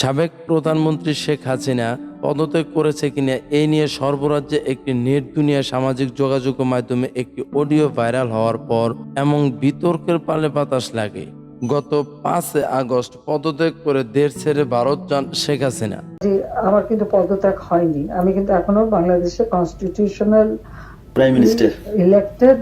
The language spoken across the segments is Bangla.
সাবেক প্রধানমন্ত্রী শেখ হাসিনা পদত্যাগ করেছে কিনা এই নিয়ে সর্বরাজ্যে একটি নেট দুনিয়া সামাজিক যোগাযোগের মাধ্যমে একটি অডিও ভাইরাল হওয়ার পর এমন বিতর্কের পালে বাতাস লাগে। গত পাঁচে আগস্ট পদত্যাগ করে দেশ ছেড়ে ভারত যান শেখ হাসিনা। যে আমার কিন্তু পদত্যাগ হয়নি। আমি কিন্তু এখনও বাংলাদেশের constitutional prime minister elected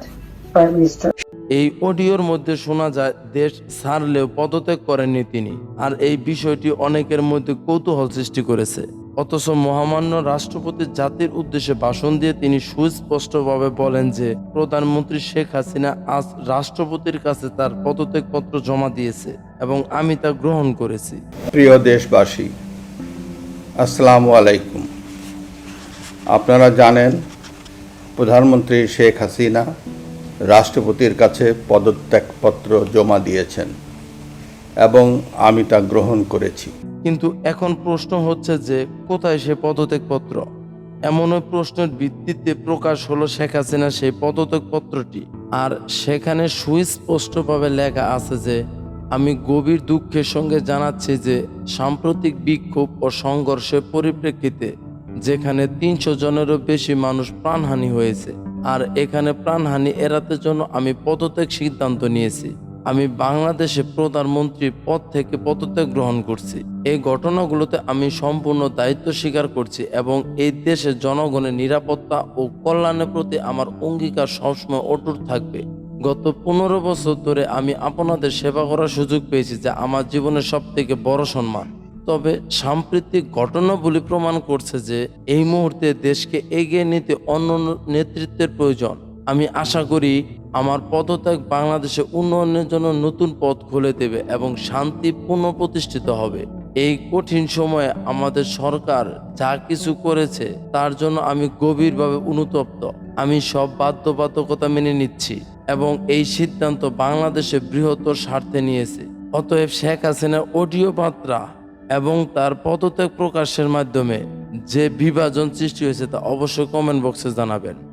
prime minister এই অডিওর মধ্যে শোনা যায়, দেশ ছাড়লেও পদত্যাগ করেননি তিনি। আর এই বিষয়টি অনেকের মধ্যে কৌতূহল সৃষ্টি করেছে। অথচ মহামান্য রাষ্ট্রপতি জাতির উদ্দেশ্যে ভাষণ দিয়ে তিনি সুস্পষ্টভাবে বলেন যে, প্রধানমন্ত্রী শেখ হাসিনা আজ রাষ্ট্রপতির কাছে তার পদত্যাগপত্র জমা দিয়েছে এবং আমি তা গ্রহণ করেছি। প্রিয় দেশবাসী, আসসালামু আলাইকুম। আপনারা জানেন, প্রধানমন্ত্রী শেখ হাসিনা রাষ্ট্রপতির কাছে পদত্যাগপত্র জমা দিয়েছেন এবং আমি তা গ্রহণ করেছি। কিন্তু এখন প্রশ্ন হচ্ছে যে কোথায় সে পদত্যাগপত্র? এমন প্রশ্নের ভিত্তিতে প্রকাশ হলো শেখ হাসিনা সেই পদত্যাগপত্রটি। আর সেখানে সুস্পষ্টভাবে লেখা আছে যে, আমি গভীর দুঃখের সঙ্গে জানাচ্ছি যে সাম্প্রতিক বিক্ষোভ ও সংঘর্ষের পরিপ্রেক্ষিতে যেখানে তিনশো জনেরও বেশি মানুষ প্রাণহানি হয়েছে আর এখানে প্রাণহানি এড়াতে জন্য আমি পদত্যাগ সিদ্ধান্ত নিয়েছি। আমি বাংলাদেশে প্রধানমন্ত্রীর পদ থেকে পদত্যাগ গ্রহণ করছি। এই ঘটনাগুলোতে আমি সম্পূর্ণ দায়িত্ব স্বীকার করছি এবং এই দেশের জনগণের নিরাপত্তা ও কল্যাণের প্রতি আমার অঙ্গীকার সবসময় অটুট থাকবে। গত পনেরো বছর ধরে আমি আপনাদের সেবা করার সুযোগ পেয়েছি যা আমার জীবনের সব থেকে বড় সম্মান। তবে সাম্প্রতিক ঘটনাবলী প্রমাণ করছে যে এই মুহূর্তে দেশকে এগিয়ে নিতে অন্য নেতৃত্বের প্রয়োজন। আমি আশা করি আমার পদত্যাগ বাংলাদেশে উন্নয়নের জন্য নতুন পথ খুলে দেবে এবং শান্তি পুনঃপ্রতিষ্ঠিত হবে। এই কঠিন সময়ে আমাদের সরকার যা কিছু করেছে, তার জন্য আমি গভীরভাবে অনুতপ্ত। আমি সব বাধ্যবাধকতা মেনে নিচ্ছি এবং এই সিদ্ধান্ত বাংলাদেশে বৃহত্তর স্বার্থে নিয়েছে। অতএব শেখ হাসিনার অডিও বার্তা এবং তার পদত্যাগ প্রকাশের মাধ্যমে যে বিভাজন সৃষ্টি হয়েছে তা অবশ্যই কমেন্ট বক্সে জানাবেন।